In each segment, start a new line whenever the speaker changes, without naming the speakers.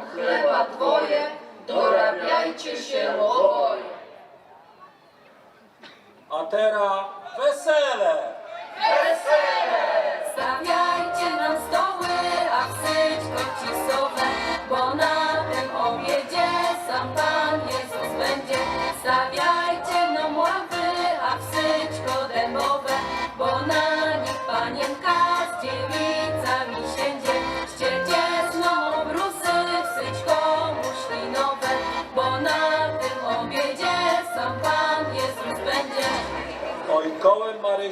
Chleba dwoje, dorabiajcie się oboje.
A teraz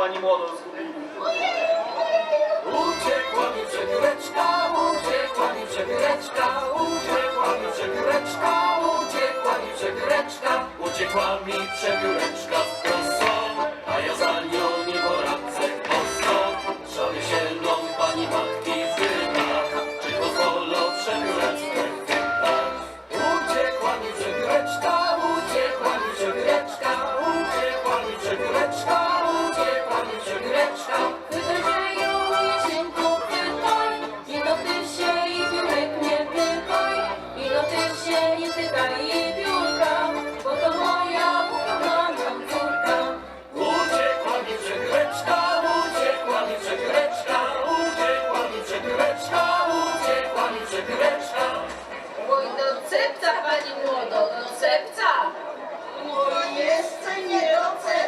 pani młodą zgubili.
Uciekła mi przebióreczka, uciekła mi przebióreczka, uciekła mi przebióreczka, uciekła mi przebióreczka, uciekła mi przebióreczka. się nie pytaj jej bo to moja ukochana córka. Uciekła mi przekreczka, uciekła mi przekreczka, uciekła mi przekreczka, uciekła mi
do cepca pani młodo, do cepca! No jeszcze nie
do cepca.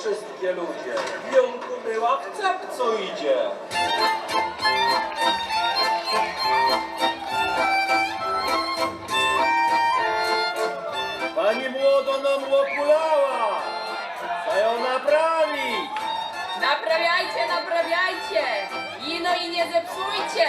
wszystkie ludzie. Jąku była w cep, co idzie.
Pani młodo nam okulała. Co ją naprawić?
Naprawiajcie, naprawiajcie. Ino i nie zepsujcie.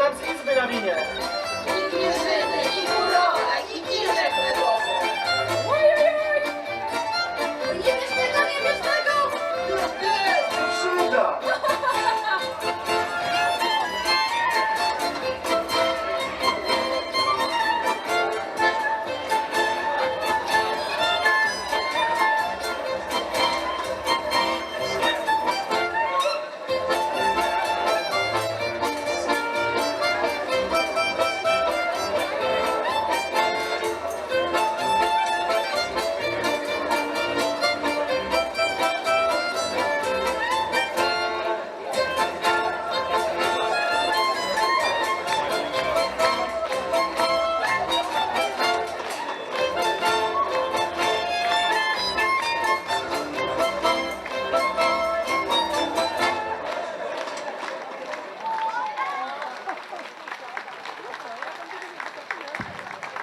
tam easy to
be here.